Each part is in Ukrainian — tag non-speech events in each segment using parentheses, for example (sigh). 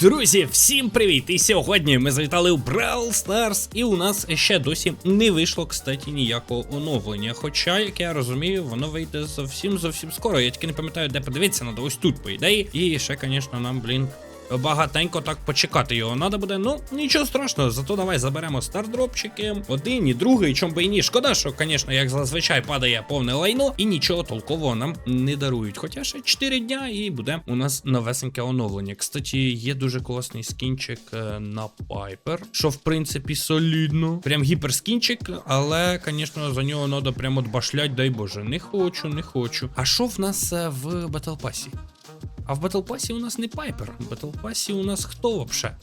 Друзі, всім привіт! І сьогодні ми завітали у Brawl Stars, і у нас ще досі не вийшло, кстати, ніякого оновлення. Хоча, як я розумію, воно вийде зовсім зовсім скоро. Я тільки не пам'ятаю, де подивитися, надо ось тут, по ідеї. І ще, звісно, нам, блін. Багатенько так почекати його треба буде. Ну, нічого страшного, зато давай заберемо стардропчики. Один і другий, чом би і ні. Шкода, що, звісно, як зазвичай падає повне лайно, і нічого толкового нам не дарують. Хоча ще 4 дня і буде у нас новесеньке оновлення. Кстати, є дуже класний скінчик е, на Пайпер, що в принципі солідно. Прям гіперскінчик, але, звісно, за нього треба прямо башлять, дай Боже. Не хочу, не хочу. А що в нас е, в Pass? А в Battle Pass у нас не Пайпер. В Battle Pass у нас хто вообще?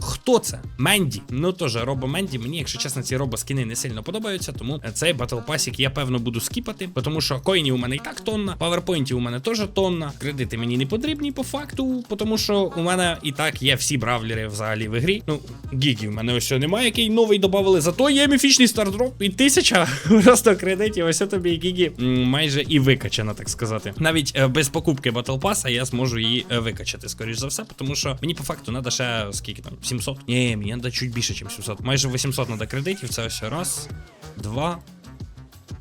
Хто це? Менді. Ну теж робо Менді. Мені, якщо чесно, ці робоскіни не сильно подобаються, тому цей Battle Pass я певно буду скіпати, тому що коїнів у мене і так тонна, паверпойнтів у мене теж тонна. Кредити мені не потрібні по факту, тому що у мене і так є всі бравлери взагалі в ігрі. Ну, гігів у мене ось немає, який новий додавали. Зато є міфічний стардроп і тисяча (laughs) просто кредитів. Ось тобі гігі майже і викачана, так сказати. Навіть е, без покупки Battle Pass я зможу її е, викачати, скоріш за все, тому що мені по факту треба ще скільки там 700? Ні, мені треба чуть більше, ніж 700. Майже 800 треба кредитів. Це ось раз, два,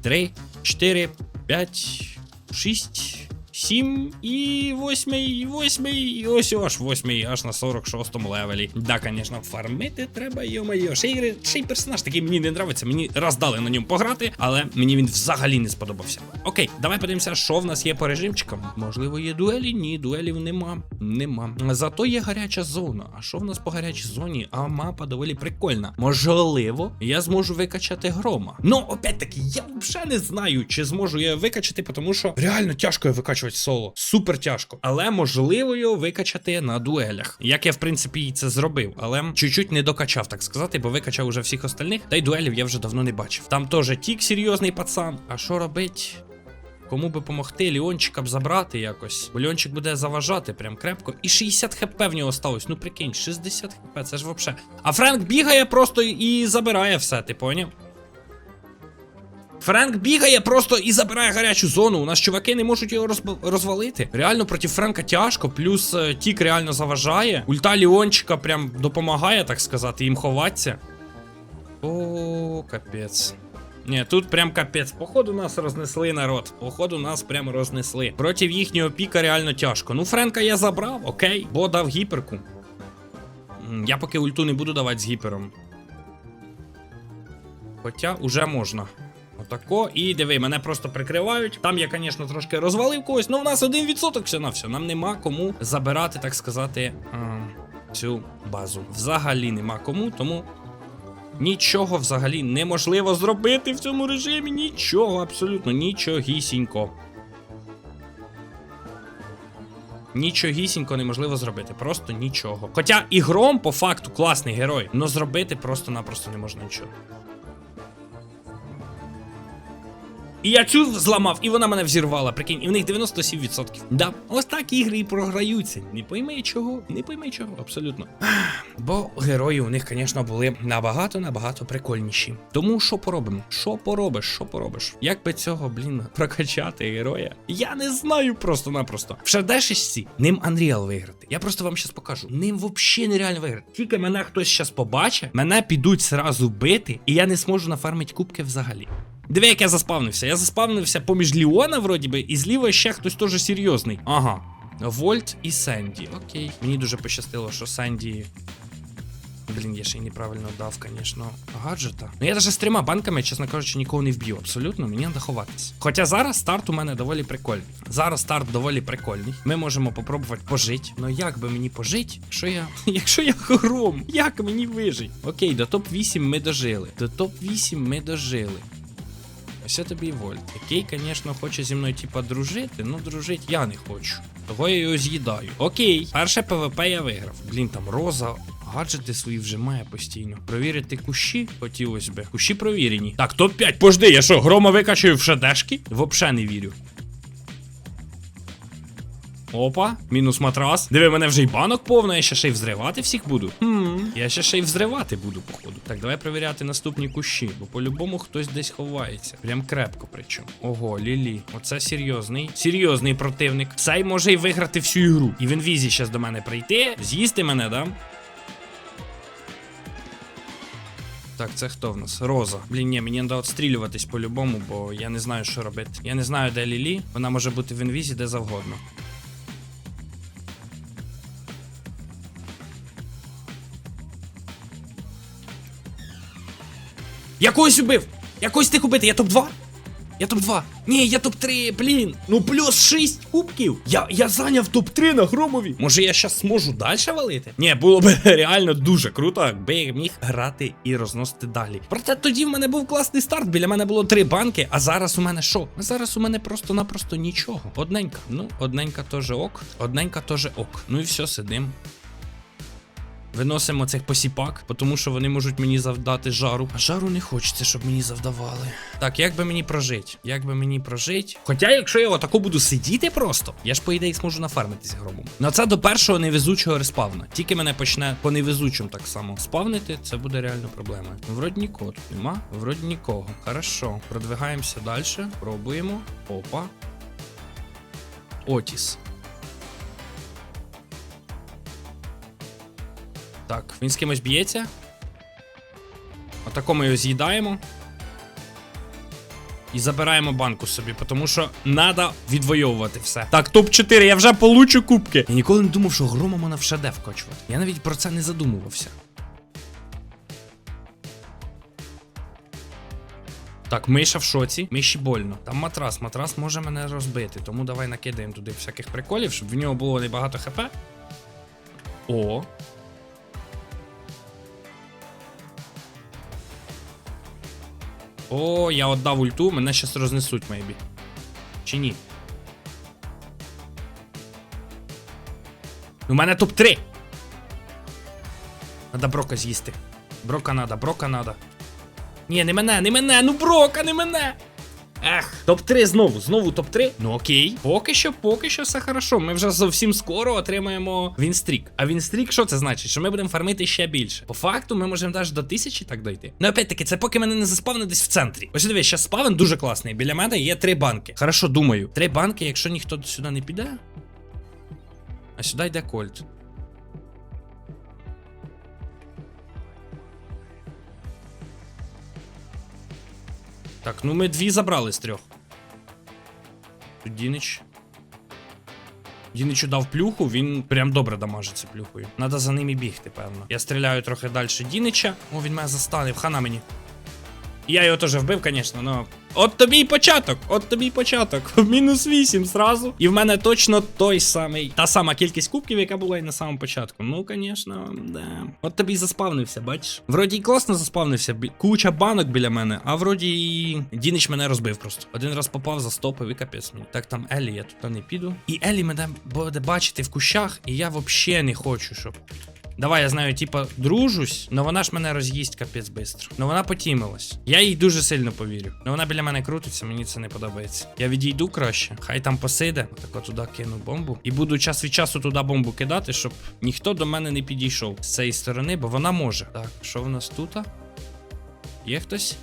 три, чотири, п'ять, шість. Сім і восьмий, і восьмий, і ось аж восьмий, аж на 46-му левелі. Да, звісно, фармити треба, йо-моє. Ще ігри, ще й персонаж такий мені не нравиться. Мені раз дали на ньому пограти, але мені він взагалі не сподобався. Окей, давай подивимося, що в нас є по режимчикам. Можливо, є дуелі? Ні, дуелів нема. Нема. Зато є гаряча зона. А що в нас по гарячій зоні? А мапа доволі прикольна. Можливо, я зможу викачати грома. Ну, опять-таки, я взагалі не знаю, чи зможу я викачати, тому що реально тяжко я викачувати соло. Супер тяжко. Але можливо його викачати на дуелях. Як я, в принципі, і це зробив, але чуть-чуть не докачав, так сказати, бо викачав уже всіх остальних. Та й дуелів я вже давно не бачив. Там теж тік серйозний пацан. А що робить? Кому би помогти, Ліончика б забрати якось. Бо Ліончик буде заважати прям крепко. І 60 хп в нього осталось. Ну прикинь, 60 хп, це ж вообще. А Френк бігає просто і забирає все, ти поняв? Френк бігає просто і забирає гарячу зону. У нас чуваки не можуть його розб- розвалити. Реально проти Френка тяжко, плюс е, тік реально заважає. Ульта Ліончика прям допомагає, так сказати, їм ховатися. О, капець. Ні, тут прям капець. Походу нас рознесли народ. Походу нас прям рознесли. Проти їхнього піка реально тяжко. Ну, Френка я забрав, окей, бо дав гіперку. Я поки ульту не буду давати з гіпером. Хоча уже можна. Отако. І диви, мене просто прикривають. Там я, звісно, трошки розвалив когось, але в нас 1% все на все. Нам нема кому забирати, так сказати, цю базу. Взагалі нема кому, тому Нічого взагалі неможливо зробити в цьому режимі. Нічого, абсолютно нічогісінько. Нічогісінько неможливо зробити, просто нічого. Хоча і гром, по факту, класний герой, але зробити просто-напросто не можна нічого. І я цю зламав, і вона мене взірвала. Прикинь, і в них 97%. Да, ось так ігри і програються. Не пойми чого, не пойми чого, абсолютно. (sighs) Бо герої у них, звісно, були набагато-набагато прикольніші. Тому що поробимо? Що поробиш? Що поробиш? Як би цього, блін, (laughs) прокачати героя? Я не знаю просто-напросто. В Шардешечці ним Unreal виграти. Я просто вам щас покажу. Ним взагалі нереально виграти. Тільки мене хтось щас побачить, мене підуть зразу бити, і я не зможу нафармити кубки взагалі. Диви, як я заспавнився. Я заспавнився поміж Ліона, вроді би, і зліва ще хтось теж серйозний. Ага. Вольт і Сенді. Окей. Мені дуже пощастило, що Сенді. Блін, я ще й неправильно дав, звісно, гаджета. Ну я навіть з трьома банками, чесно кажучи, нікого не вб'ю. Абсолютно, мені треба ховатися. Хоча зараз старт у мене доволі прикольний. Зараз старт доволі прикольний. Ми можемо попробувати пожити. Ну як би мені пожити, якщо я. (laughs) Якщо я хром, як мені вижити? Окей, до топ-8 ми дожили. До топ-8 ми дожили. Ось тобі і вольт. Який, звісно, хоче зі мною, типа, дружити, ну дружити я не хочу. Того я його з'їдаю. Окей, перше ПВП я виграв. Блін, там роза. Гаджети свої вжимає постійно. Провірити кущі хотілося би. Кущі провірені. Так, топ-5, пожди, я що, грома викачую в шадешки? Вообще не вірю. Опа, мінус матрас. Диви, мене вже й банок повно, я ще ще й взривати всіх буду. Хм, Я ще ще й взривати буду, походу. Так, давай перевіряти наступні кущі, бо по-любому хтось десь ховається. Прям крепко причому. Ого, Лілі. Оце серйозний. Серйозний противник. Цей може й виграти всю ігру. І в інвізі щас до мене прийти, з'їсти мене, да? Так, це хто в нас? Роза. Блін, ні, мені треба відстрілюватись по-любому, бо я не знаю, що робити. Я не знаю, де Лілі. Вона може бути в інвізі де завгодно. Я когось убив! Я когось тих убити, я топ-2? Я топ-2. Ні, я топ-3, блін. Ну плюс 6 кубків. Я, я зайняв топ-3 на громові. Може я щас зможу далі валити? Ні, було б (laughs) реально дуже круто, якби я міг грати і розносити далі. Проте тоді в мене був класний старт. Біля мене було три банки, а зараз у мене що? Зараз у мене просто-напросто нічого. Одненька. Ну, одненька теж ок, одненька теж ок. Ну і все, сидим. Виносимо цих посіпак, тому що вони можуть мені завдати жару. А жару не хочеться, щоб мені завдавали. Так, як би мені прожити? Як би мені прожити? Хоча, якщо я отако буду сидіти просто, я ж по ідеї зможу нафармитись гробом. На це до першого невезучого респавна. Тільки мене почне по невезучому так само спавнити, це буде реально проблема. Вроді нікого тут нема, вроді нікого. Хорошо, продвигаємося далі. Пробуємо. Опа. Отіс. Так, він з кимось б'ється. Отако ми його з'їдаємо. І забираємо банку собі, тому що треба відвоювати все. Так, топ-4, я вже получу кубки. Я ніколи не думав, що грома можна в ШД вкачувати. Я навіть про це не задумувався. Так, миша в шоці, миші больно. Там матрас, матрас може мене розбити, тому давай накидаємо туди всяких приколів, щоб в нього було небагато хп. О, О, я отдав ульту, мене щас рознесуть, мейбі. Чи ні? У мене топ-3. Надо брока з'їсти. Брока надо, брока надо. Ні, не мене, не мене, ну брока, не мене. Ех, топ-3 знову, знову топ-3. Ну окей. Поки що, поки що все хорошо. Ми вже зовсім скоро отримаємо Вінстрік. А Вінстрік, що це значить? Що ми будемо фармити ще більше. По факту, ми можемо навіть до тисячі так дойти. Ну, опять-таки, це поки мене не заспавне десь в центрі. Ось дивись, зараз спавен дуже класний. Біля мене є три банки. Хорошо, думаю. Три банки, якщо ніхто сюди не піде. А сюди йде Кольт. Так, ну ми дві забрали з трьох. Тут Дінич. Діничу дав плюху, він прям добре дамажиться плюхою. Надо за ними бігти, певно. Я стріляю трохи далі Дінича. О, він мене застанив, хана мені. Я його теж вбив, звісно, но. От тобі й початок, от тобі й початок. (laughs) Мінус 8 зразу. І в мене точно той самий, та сама кількість кубків, яка була і на самому початку. Ну, звісно, да. От тобі й заспавнився, бачиш? Вроді й класно заспавнився. Куча банок біля мене, а вроді і Дінич мене розбив просто. Один раз попав, застопив і капець мені. Так, там Елі, я туди не піду. І Елі мене буде бачити в кущах, і я взагалі не хочу, щоб. Давай, я знаю, типа, дружусь, но вона ж мене роз'їсть капець бистро. Ну вона потімилась. Я їй дуже сильно повірю. Ну вона біля мене крутиться, мені це не подобається. Я відійду краще, хай там посиде. Отако туди кину бомбу. І буду час від часу туди бомбу кидати, щоб ніхто до мене не підійшов з цієї сторони, бо вона може. Так, що в нас тут? Є хтось?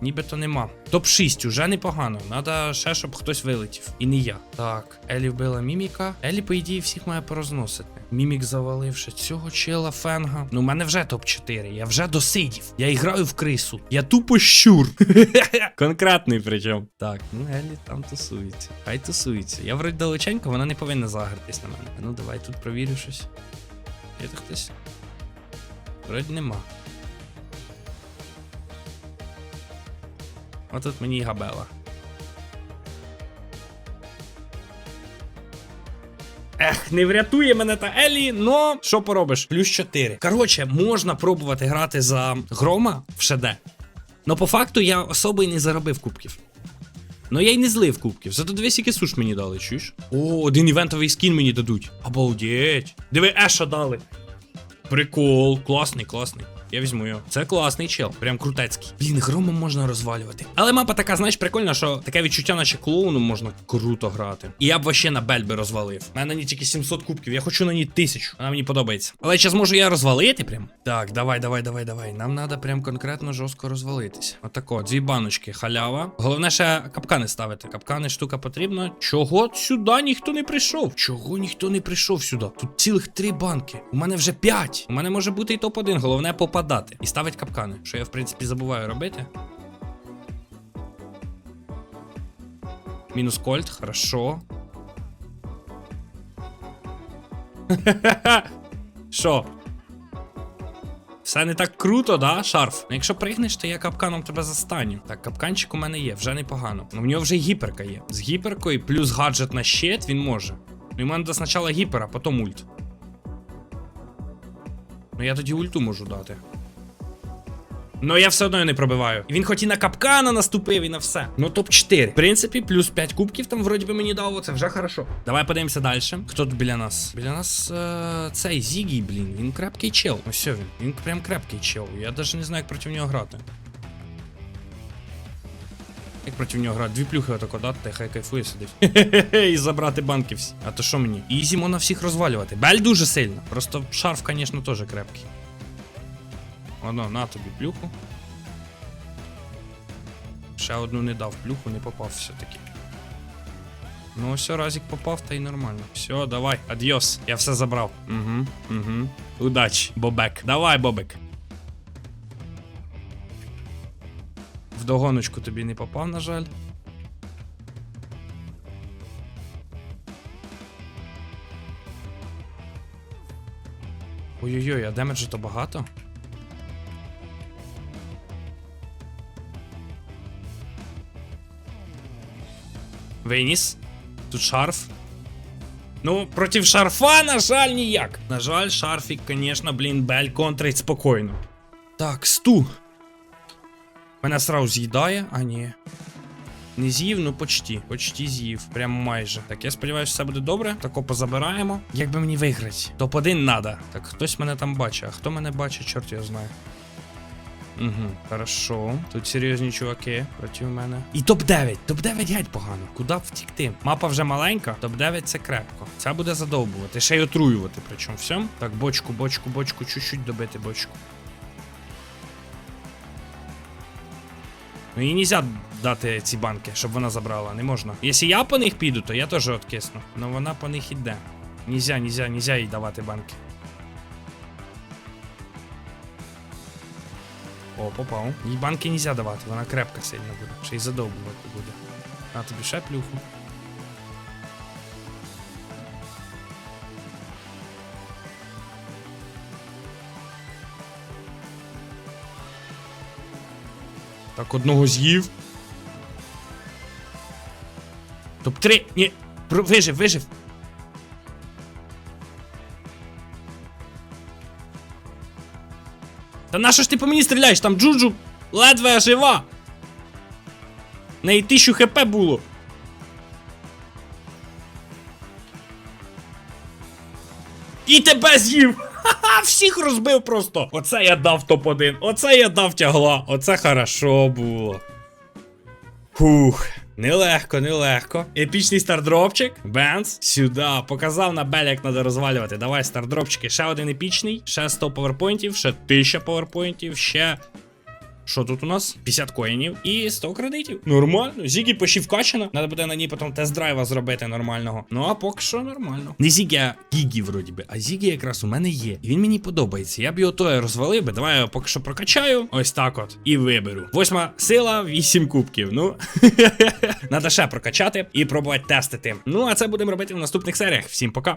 Нібито нема. Топ-6 уже непогано. Надо ще, щоб хтось вилетів. І не я. Так, Елі вбила міміка. Елі, по ідеї, всіх має порозносити. Мімік заваливши цього чела фенга. Ну, у мене вже топ-4. Я вже досидів. Я граю в крису. Я тупо щур. (laughs) Конкретний причому. Так, ну Елі там тусується. Хай тусується. Я вроді далеченько, вона не повинна загратись на мене. Ну, давай тут провірю щось. Є тут хтось? Вроді нема. Отут мені і габела. Ех, не врятує мене та Елі, но що поробиш? Плюс 4. Коротше, можна пробувати грати за грома в ШД. Но по факту я особо не заробив кубків. Ну я й не злив кубків. Зато дві сіки суш мені дали, чуєш? О, один івентовий скін мені дадуть. Обалдеть. Диви, Еша дали. Прикол, класний, класний. Я візьму його. Це класний чел. Прям крутецький. Блін, громом можна розвалювати. Але мапа така, знаєш, прикольна, що таке відчуття, наче клоуну можна круто грати. І я б вообще на бельби розвалив. У мене на ній тільки 700 кубків. Я хочу на ній 1000. Вона мені подобається. Але чи зможу я розвалити прям? Так, давай, давай, давай, давай. Нам треба прям конкретно жорстко розвалитись. Отако, дві баночки, халява. Головне ще капкани ставити. Капкани штука потрібна. Чого сюди ніхто не прийшов? Чого ніхто не прийшов сюди? Тут цілих три банки. У мене вже п'ять. У мене може бути і топ-1. Головне попадати. І ставить капкани. Що я, в принципі, забуваю робити. Мінус кольт, хорошо. (laughs) Що? Все не так круто, да, шарф? Ну якщо пригнеш, то я капканом тебе застаню. Так, капканчик у мене є, вже непогано. Ну в нього вже гіперка є. З гіперкою плюс гаджет на щит він може. Ну йому треба спочатку гіпер, а потім ульт. Ну я тоді ульту можу дати. Ну я все одно не пробиваю. Він хоч і на капкана наступив, і на все. Ну топ-4. В принципі, плюс 5 кубків там вроді би мені дало, це вже хорошо. Давай подивимося далі. Хто тут біля нас? Біля нас е- цей Зігі, блін. Він крепкий чел. Ну все він. Він прям крепкий чел. Я навіть не знаю, як проти нього грати. Як проти нього грати? Дві плюхи отако дати, хай кайфує сидить. (laughs) І забрати банки всі. А то що мені? Ізі можна всіх розвалювати. Бель дуже сильно. Просто шарф, звісно, теж крепкий. Оно, на тобі плюху. Ще одну не дав плюху, не попав все-таки. Ну, ось разик попав, та й нормально. Все, давай, адьос. Я все забрав. Угу, угу. Удачі, Бобек. Давай, Бобек. Вдогоночку тобі не попав, на жаль. Ой-ой-ой, а демеджу то багато? Виніс. Тут шарф. Ну, проти шарфа, на жаль, ніяк. На жаль, шарфік, звісно, блін, бель контрить спокійно. Так, сту. Мене сразу з'їдає, а ні. Не з'їв, ну почти. Почти з'їв. Прямо майже. Так, я сподіваюся, все буде добре. Тако позабираємо. Як би мені виграти? Топ-1 надо. Так, хтось мене там бачить. А хто мене бачить, чорт його знає. Угу, хорошо. Тут серйозні чуваки проти мене. І топ-9. Топ-9 геть погано. Куди втікти? Мапа вже маленька, топ-9 це крепко. Це буде задовбувати. Ще й отруювати, причому всьому. Так, бочку, бочку, бочку, чуть-чуть добити бочку. Ну їй нельзя дати ці банки, щоб вона забрала, не можна. Якщо я по них піду, то я теж откисну. Но вона по них іде. Нельзя, нельзя, нельзя їй давати банки. О, попав. Їй банки нельзя давати, вона крепка сильно буде. Ще й задовбувати буде. На тобі ще плюху. Так, одного з'їв. Топ-3. Ні. Вижив, вижив. Та на що ж ти по мені стріляєш? Там Джуджу ледве жива. В неї 1000 хп було. І тебе з'їв! Всіх розбив просто. Оце я дав топ-1, оце я дав тягла, оце хорошо було. Фух. Нелегко, нелегко. Епічний стардропчик. Бенс. Сюди. Показав на белі, як треба розвалювати. Давай стардропчики. Ще один епічний. Ще 100 поверпойнтів, ще 1000 поверпойнтів, ще. Що тут у нас? 50 коїнів і 100 кредитів. Нормально. Зігі почти вкачано. Треба буде на ній потім тест-драйва зробити нормального. Ну а поки що нормально. Не Зігі, а Гігі вроді би. А Зігі якраз у мене є. І він мені подобається. Я б його той розвалив би. Давай я його поки що прокачаю. Ось так от. І виберу. Восьма сила, 8 кубків. Ну. (laughs) Надо ще прокачати і пробувати тестити. Ну а це будемо робити в наступних серіях. Всім пока.